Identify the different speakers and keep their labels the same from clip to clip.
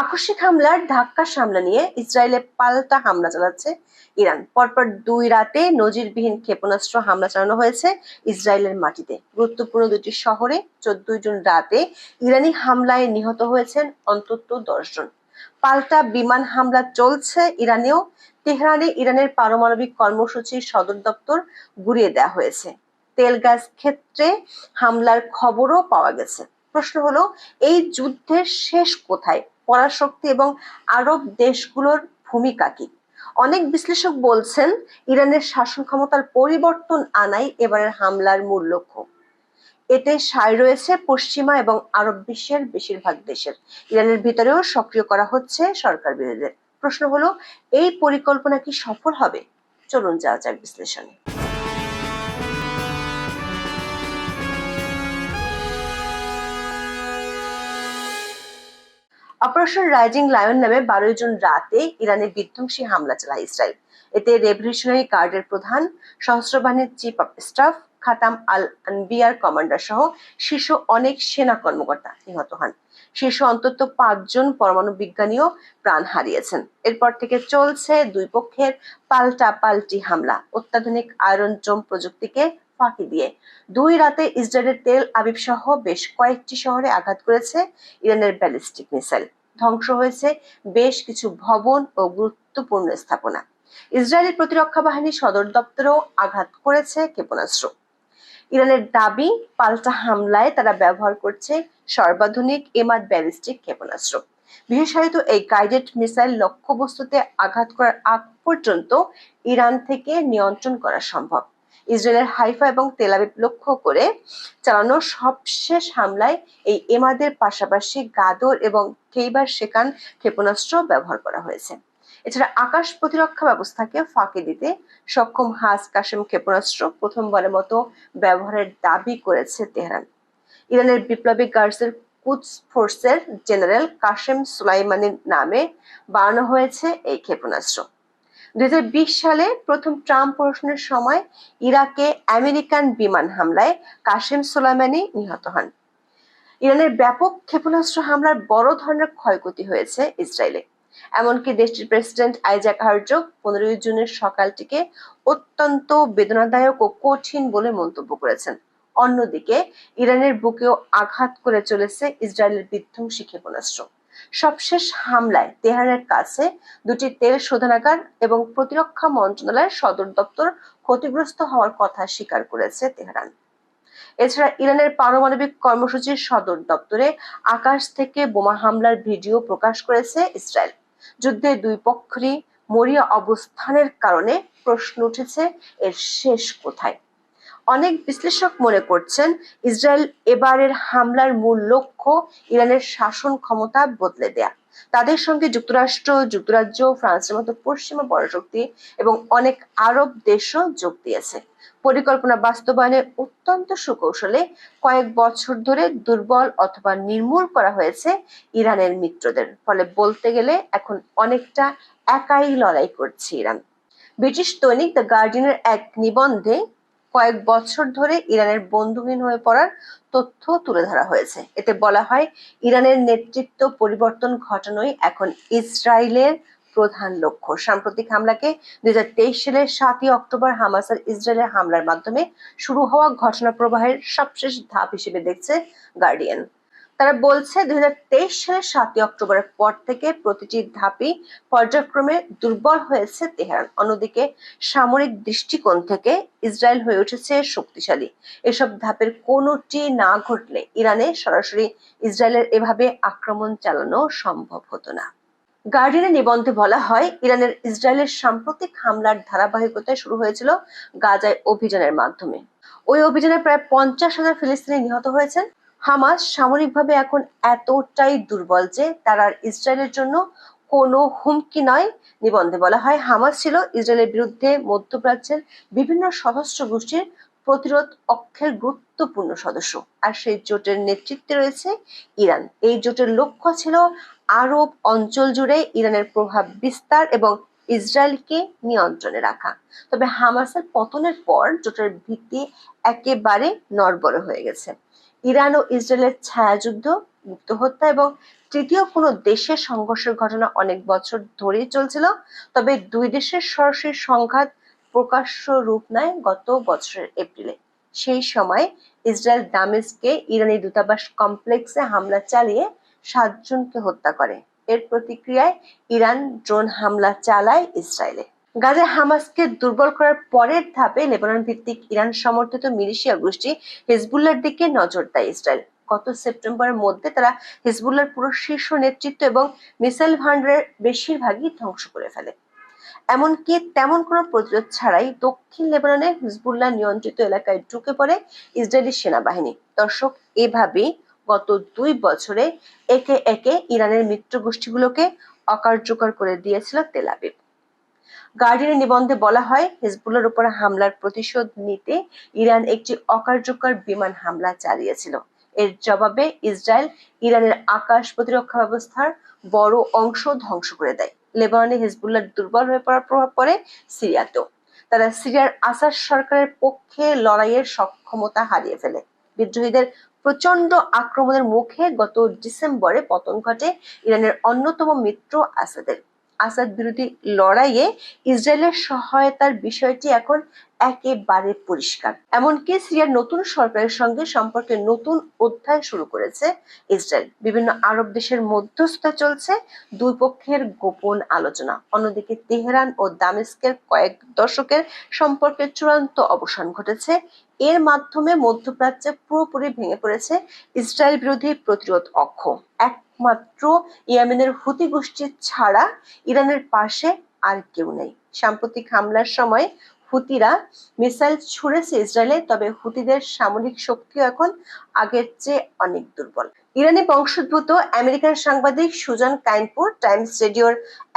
Speaker 1: আকস্মিক হামলার ধাক্কা সামলে নিয়ে ইসরায়েলে পাল্টা হামলা চালাচ্ছে ইরান পরপর দুই রাতে নজিরবিহীন ক্ষেপণাস্ত্র হামলা চালানো হয়েছে ইসরায়েলের মাটিতে গুরুত্বপূর্ণ দুটি শহরে চোদ্দই জুন রাতে ইরানি হামলায় নিহত হয়েছেন অন্তত দশজন পাল্টা বিমান হামলা চলছে ইরানেও তেহরানে ইরানের পারমাণবিক কর্মসূচি সদর দপ্তর ঘুরিয়ে দেওয়া হয়েছে তেল গ্যাস ক্ষেত্রে হামলার খবরও পাওয়া গেছে প্রশ্ন হলো এই যুদ্ধের শেষ কোথায় পরাশক্তি এবং আরব দেশগুলোর ভূমিকা কি অনেক বিশ্লেষক বলছেন ইরানের শাসন ক্ষমতার পরিবর্তন আনাই এবারের হামলার মূল লক্ষ্য এতে সায় রয়েছে পশ্চিমা এবং আরব বিশ্বের বেশিরভাগ দেশের ইরানের ভিতরেও সক্রিয় করা হচ্ছে সরকার বিরোধীদের প্রশ্ন হলো এই পরিকল্পনা কি সফল হবে চলুন যাওয়া যাক বিশ্লেষণে অপারেশন রাইজিং লায়ন নামে বারোই জুন রাতে ইরানের বিধ্বংসী হামলা চালায় ইসরায়েল এতে রেভলিউশনারি গার্ডের প্রধান সহস্রবাহিনীর chief of staff Khatam al আনবিয়ার কমান্ডার সহ শীর্ষ অনেক সেনা কর্মকর্তা নিহত হন শীর্ষ অন্তত পাঁচজন পরমাণু বিজ্ঞানীও প্রাণ হারিয়েছেন এরপর থেকে চলছে দুই পক্ষের পাল্টা পাল্টি হামলা অত্যাধুনিক আয়রন জোম প্রযুক্তিকে ফাঁকি দিয়ে দুই রাতে ইসরায়েলের তেল আবিব সহ বেশ কয়েকটি শহরে আঘাত করেছে ইরানের ব্যালিস্টিক মিসাইল ধ্বংস হয়েছে বেশ কিছু ভবন ও গুরুত্বপূর্ণ স্থাপনা ইসরায়েলের প্রতিরক্ষা বাহিনী সদর দপ্তরেও আঘাত করেছে ক্ষেপণাস্ত্র ইরানের দাবি পাল্টা হামলায় তারা ব্যবহার করছে সর্বাধুনিক এমাদ ব্যালিস্টিক ক্ষেপণাস্ত্র বিশেষায়িত এই গাইডেড মিসাইল লক্ষ্যবস্তুতে আঘাত করার আগ পর্যন্ত ইরান থেকে নিয়ন্ত্রণ করা সম্ভব ইসরায়েলের হাইফা এবং তেলাবিব লক্ষ্য করে চালানো সবশেষ হামলায় এই এমাদের পাশাপাশি গাদর এবং কেইবার সেখান ক্ষেপণাস্ত্র ব্যবহার করা হয়েছে এছাড়া আকাশ প্রতিরক্ষা ব্যবস্থাকে ফাঁকি দিতে সক্ষম হাজ কাশেম ক্ষেপণাস্ত্র প্রথমবারের মতো ব্যবহারের দাবি করেছে তেহরান ইরানের বিপ্লবী গার্ডসের কুচ ফোর্সের জেনারেল কাশেম সুলাইমানির নামে বানানো হয়েছে এই ক্ষেপণাস্ত্র দুই সালে প্রথম ট্রাম্প প্রশ্নের সময় ইরাকে আমেরিকান বিমান হামলায় কাশেম সোলাইমানি নিহত হন ইরানের ব্যাপক ক্ষেপণাস্ত্র হামলার বড় ধরনের ক্ষয়ক্ষতি হয়েছে ইসরায়েলে এমনকি দেশটির প্রেসিডেন্ট আইজাক হার্জক পনেরোই জুনের সকালটিকে অত্যন্ত বেদনাদায়ক ও কঠিন বলে মন্তব্য করেছেন অন্যদিকে ইরানের বুকেও আঘাত করে চলেছে ইসরায়েলের বিধ্বংসী ক্ষেপণাস্ত্র সবশেষ হামলায় তেহারের কাছে দুটি তেল শোধনাগার এবং প্রতিরক্ষা মন্ত্রণালয়ের সদর দপ্তর ক্ষতিগ্রস্ত হওয়ার কথা স্বীকার করেছে তেহরান এছাড়া ইরানের পারমাণবিক কর্মসূচির সদর দপ্তরে আকাশ থেকে বোমা হামলার ভিডিও প্রকাশ করেছে ইসরায়েল যুদ্ধে দুই পক্ষেরই মরিয়া অবস্থানের কারণে প্রশ্ন উঠেছে এর শেষ কোথায় অনেক বিশ্লেষক মনে করছেন ইসরায়েল এবারের হামলার মূল লক্ষ্য ইরানের শাসন ক্ষমতা বদলে দেয়া তাদের সঙ্গে যুক্তরাষ্ট্র যুক্তরাজ্য ফ্রান্সের মতো পশ্চিমা বড় শক্তি এবং অনেক আরব দেশও যোগ দিয়েছে পরিকল্পনা বাস্তবায়নে অত্যন্ত সুকৌশলে কয়েক বছর ধরে দুর্বল অথবা নির্মূল করা হয়েছে ইরানের মিত্রদের ফলে বলতে গেলে এখন অনেকটা একাই লড়াই করছে ইরান ব্রিটিশ দৈনিক দ্য গার্ডিয়ানের এক নিবন্ধে কয়েক বছর ধরে ইরানের বন্ধুহীন হয়ে পড়ার তথ্য তুলে ধরা হয়েছে এতে বলা হয় ইরানের নেতৃত্ব পরিবর্তন ঘটানোই এখন ইসরায়েলের প্রধান লক্ষ্য সাম্প্রতিক হামলাকে দুই সালের সাতই অক্টোবর হামাসের ইসরায়েলের হামলার মাধ্যমে শুরু হওয়া ঘটনা প্রবাহের সবশেষ ধাপ হিসেবে দেখছে গার্ডিয়ান তারা বলছে দুই সালের সাতই অক্টোবরের পর থেকে প্রতিটি ধাপই পর্যায়ক্রমে দুর্বল হয়েছে তেহরান অন্যদিকে সামরিক দৃষ্টিকোণ থেকে ইসরায়েল হয়ে উঠেছে শক্তিশালী এসব ধাপের কোনটি না ঘটলে ইরানে সরাসরি ইসরায়েলের এভাবে আক্রমণ চালানো সম্ভব হতো না গার্ডিয়ানের নিবন্ধে বলা হয় ইরানের ইসরায়েলের সাম্প্রতিক হামলার ধারাবাহিকতায় শুরু হয়েছিল গাজায় অভিযানের মাধ্যমে ওই অভিযানে প্রায় পঞ্চাশ হাজার ফিলিস্তিনি নিহত হয়েছেন হামাস সামরিকভাবে এখন এতটাই দুর্বল যে তারা ইসরায়েলের জন্য কোনো হুমকি নয় নিবন্ধে বলা হয় হামাস ছিল ইসরায়েলের বিরুদ্ধে মধ্যপ্রাচ্যের বিভিন্ন সশস্ত্র গোষ্ঠীর প্রতিরোধ অক্ষের গুরুত্বপূর্ণ সদস্য আর সেই জোটের নেতৃত্বে রয়েছে ইরান এই জোটের লক্ষ্য ছিল আরব অঞ্চল জুড়ে ইরানের প্রভাব বিস্তার এবং ইসরায়েলকে নিয়ন্ত্রণে রাখা তবে হামাসের পতনের পর জোটের ভিত্তি একেবারে নরবর হয়ে গেছে ইরান ও ইসরায়েলের ছায়াযুদ্ধ হত্যা এবং তৃতীয় কোন দেশের সংঘর্ষের ঘটনা অনেক বছর ধরেই চলছিল তবে দুই দেশের সরাসরি সংঘাত প্রকাশ্য রূপ নেয় গত বছরের এপ্রিলে সেই সময় ইসরায়েল দামেস্কে ইরানি দূতাবাস কমপ্লেক্সে হামলা চালিয়ে সাতজনকে হত্যা করে এর প্রতিক্রিয়ায় ইরান ড্রোন হামলা চালায় ইসরায়েলে গাজায় হামাসকে দুর্বল করার পরের ধাপে লেবানন ভিত্তিক ইরান সমর্থিত মিলিশিয়া গোষ্ঠী হিজবুল্লার দিকে নজর দেয় ইসরায়েল গত সেপ্টেম্বরের মধ্যে তারা হিজবুল্লার পুরো শীর্ষ নেতৃত্ব এবং মিসাইল ভান্ডারের বেশিরভাগই ধ্বংস করে ফেলে এমনকি তেমন কোনো প্রতিরোধ ছাড়াই দক্ষিণ লেবাননে হিজবুল্লাহ নিয়ন্ত্রিত এলাকায় ঢুকে পড়ে ইসরায়েলি সেনাবাহিনী দর্শক এভাবেই গত দুই বছরে একে একে ইরানের মিত্র গোষ্ঠীগুলোকে অকার্যকর করে দিয়েছিল তেলাবিব গার্ডিয়ানের নিবন্ধে বলা হয় হিজবুল্লার উপর হামলার প্রতিশোধ নিতে ইরান একটি অকার্যকর বিমান হামলা চালিয়েছিল এর জবাবে ইসরায়েল ইরানের আকাশ প্রতিরক্ষা ব্যবস্থার বড় অংশ ধ্বংস করে দেয় লেবাননে হিজবুল্লাহ দুর্বল হয়ে পড়ার প্রভাব পড়ে সিরিয়াতেও তারা সিরিয়ার আসাদ সরকারের পক্ষে লড়াইয়ের সক্ষমতা হারিয়ে ফেলে বিদ্রোহীদের প্রচন্ড আক্রমণের মুখে গত ডিসেম্বরে পতন ঘটে ইরানের অন্যতম মিত্র আসাদের আসাদ বিরোধী লড়াইয়ে ইসরায়েলের সহায়তার বিষয়টি এখন একেবারে পরিষ্কার এমনকি সিরিয়ার নতুন সরকারের সঙ্গে সম্পর্কে নতুন অধ্যায় শুরু করেছে ইসরায়েল বিভিন্ন আরব দেশের মধ্যস্থতা চলছে দুই পক্ষের গোপন আলোচনা অন্যদিকে তেহরান ও দামেস্কের কয়েক দশকের সম্পর্কের চূড়ান্ত অবসান ঘটেছে এর মাধ্যমে মধ্যপ্রাচ্যে পুরোপুরি ভেঙে পড়েছে ইসরায়েল বিরোধী প্রতিরোধ অক্ষ এক একমাত্র ইয়েমেনের হুতি গোষ্ঠী ছাড়া ইরানের পাশে আর কেউ নেই সাম্প্রতিক হামলার সময় হুতিরা মিসাইল ছুড়েছে ইসরায়েলে তবে হুতিদের সামরিক শক্তিও এখন আগের চেয়ে অনেক দুর্বল ইরানি বংশোদ্ভূত আমেরিকান সাংবাদিক সুজন কাইনপুর টাইমস রেডিওর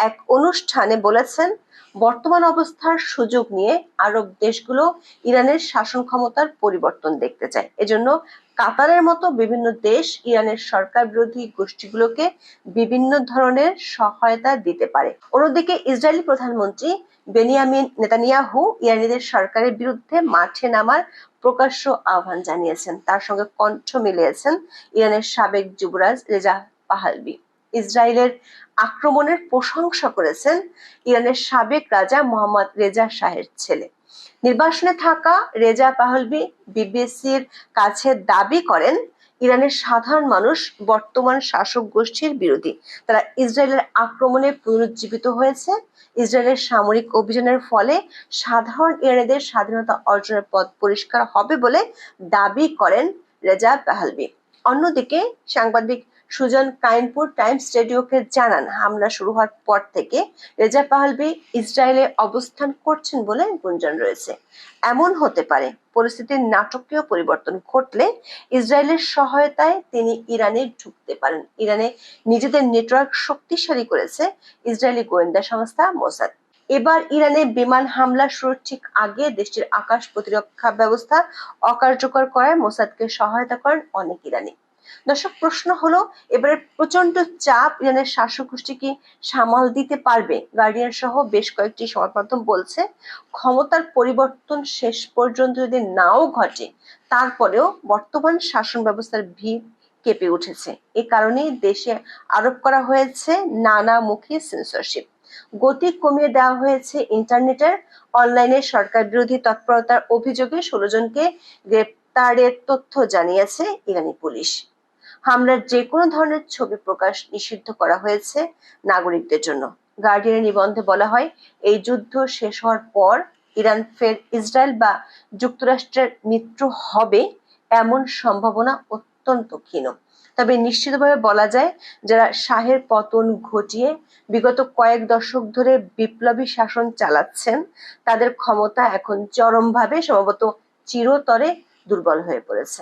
Speaker 1: এক অনুষ্ঠানে বলেছেন বর্তমান অবস্থার সুযোগ নিয়ে আরব দেশগুলো ইরানের শাসন ক্ষমতার পরিবর্তন দেখতে চায় এজন্য কাতারের মতো বিভিন্ন দেশ ইরানের সরকার বিরোধী গোষ্ঠীগুলোকে বিভিন্ন ধরনের সহায়তা দিতে পারে অন্যদিকে ইসরায়েলি প্রধানমন্ত্রী বেনিয়ামিন নেতানিয়াহু ইরানিদের সরকারের বিরুদ্ধে মাঠে নামার প্রকাশ্য আহ্বান জানিয়েছেন তার সঙ্গে কণ্ঠ মিলিয়েছেন ইরানের সাবেক যুবরাজ রেজা পাহালবি ইসরায়েলের আক্রমণের প্রশংসা করেছেন ইরানের সাবেক রাজা মোহাম্মদ রেজা শাহের ছেলে নির্বাসনে থাকা রেজা পাহলবি বিবিসির কাছে দাবি করেন ইরানের সাধারণ মানুষ বর্তমান শাসক গোষ্ঠীর বিরোধী তারা ইসরায়েলের আক্রমণে পুনরুজ্জীবিত হয়েছে ইসরায়েলের সামরিক অভিযানের ফলে সাধারণ ইরানিদের স্বাধীনতা অর্জনের পথ পরিষ্কার হবে বলে দাবি করেন রেজা পাহলবি অন্যদিকে সাংবাদিক সুজন কাইনপুর টাইমস রেডিওকে জানান হামলা শুরু হওয়ার পর থেকে রেজা পাহলবি ইসরায়েলে অবস্থান করছেন বলে গুঞ্জন রয়েছে এমন হতে পারে পরিস্থিতির নাটকীয় পরিবর্তন ঘটলে ইসরায়েলের সহায়তায় তিনি ইরানে ঢুকতে পারেন ইরানে নিজেদের নেটওয়ার্ক শক্তিশালী করেছে ইসরায়েলি গোয়েন্দা সংস্থা মোসাদ এবার ইরানে বিমান হামলা শুরুর ঠিক আগে দেশটির আকাশ প্রতিরক্ষা ব্যবস্থা অকার্যকর করায় মোসাদকে সহায়তা করেন অনেক ইরানি দর্শক প্রশ্ন হলো এবারে প্রচন্ড চাপ ইরানের শাসকগোষ্ঠী সামাল দিতে পারবে গার্ডিয়ান সহ বেশ কয়েকটি সংবাদ মাধ্যম বলছে ক্ষমতার পরিবর্তন শেষ পর্যন্ত যদি নাও ঘটে তারপরেও বর্তমান শাসন ব্যবস্থার ভিড় কেঁপে উঠেছে এ কারণে দেশে আরোপ করা হয়েছে নানামুখী সেন্সরশিপ গতি কমিয়ে দেওয়া হয়েছে ইন্টারনেটের অনলাইনে সরকার বিরোধী তৎপরতার অভিযোগে ষোলো জনকে গ্রেপ্তারের তথ্য জানিয়েছে ইরানি পুলিশ হামলার যে কোনো ধরনের ছবি প্রকাশ নিষিদ্ধ করা হয়েছে নাগরিকদের জন্য গার্ডিয়ানের নিবন্ধে বলা হয় এই যুদ্ধ শেষ হওয়ার পর ইরান ফের ইসরায়েল বা যুক্তরাষ্ট্রের মিত্র হবে এমন সম্ভাবনা অত্যন্ত ক্ষীণ তবে নিশ্চিতভাবে বলা যায় যারা শাহের পতন ঘটিয়ে বিগত কয়েক দশক ধরে বিপ্লবী শাসন চালাচ্ছেন তাদের ক্ষমতা এখন চরমভাবে সম্ভবত চিরতরে দুর্বল হয়ে পড়েছে